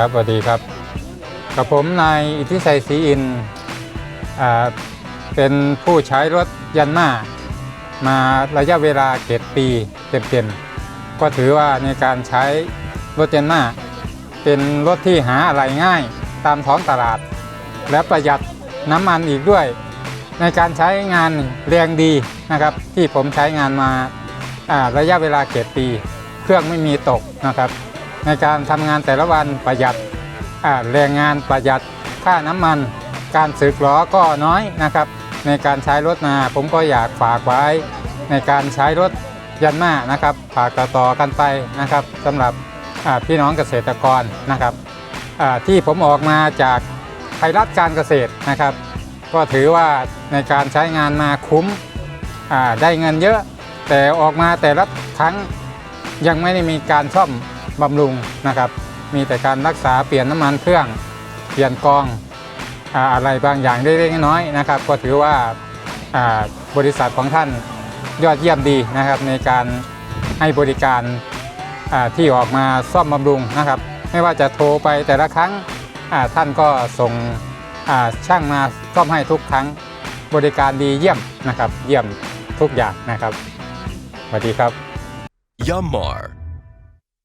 ครับสวัสดีครับ กับผมนายอิทธิชัยศรีอินอเป็นผู้ใช้รถยันมามาระยะเวลาเจ็ดปีเต็มๆก็ถือว่าในการใช้รถยันมาเป็นรถที่หาอะไรง่ายตามท้องตลาด และประหยัดน้ำมันอีกด้วย ในการใช้งานแรงดีนะครับ ที่ผมใช้งานมาอ่าระยะเวลาเจ็ดปี เครื่องไม่มีตกนะครับ ในการทำงานแต่ละวันประหยัดแรงงานประหยัดค่าน้ำมัน การสึกล้อก็น้อยนะครับ ในการใช้รถนาผมก็อยากฝากไว้ ในการใช้รถยันมานะครับฝากต่อกันไปนะครับสำหรับพี่น้องเกษตรกรนะครับที่ผมออกมาจากไทยรัฐการเกษตรนะครับ ก็ถือว่าในการใช้งานมาคุ้มได้เงินเยอะ แต่ออกมาแต่ละครั้งยังไม่ได้มีการซ่อม บำรุงนะครับ มีแต่การรักษาเปลี่ยนน้ำมันเครื่อง เปลี่ยนกองอ่าอะไรบางอย่างเล็กๆน้อยๆนะครับ ก็ถือว่าบริษัทของท่านยอดเยี่ยมดีนะครับ ในการให้บริการที่ออกมาซ่อมบำรุงนะครับ ไม่ว่าจะโทรไปแต่ละครั้งท่านก็ส่งช่างมาซ่อมให้ทุกครั้งบริการดีเยี่ยมนะครับ เยี่ยมทุกอย่างนะครับสวัสดีครับ Yammar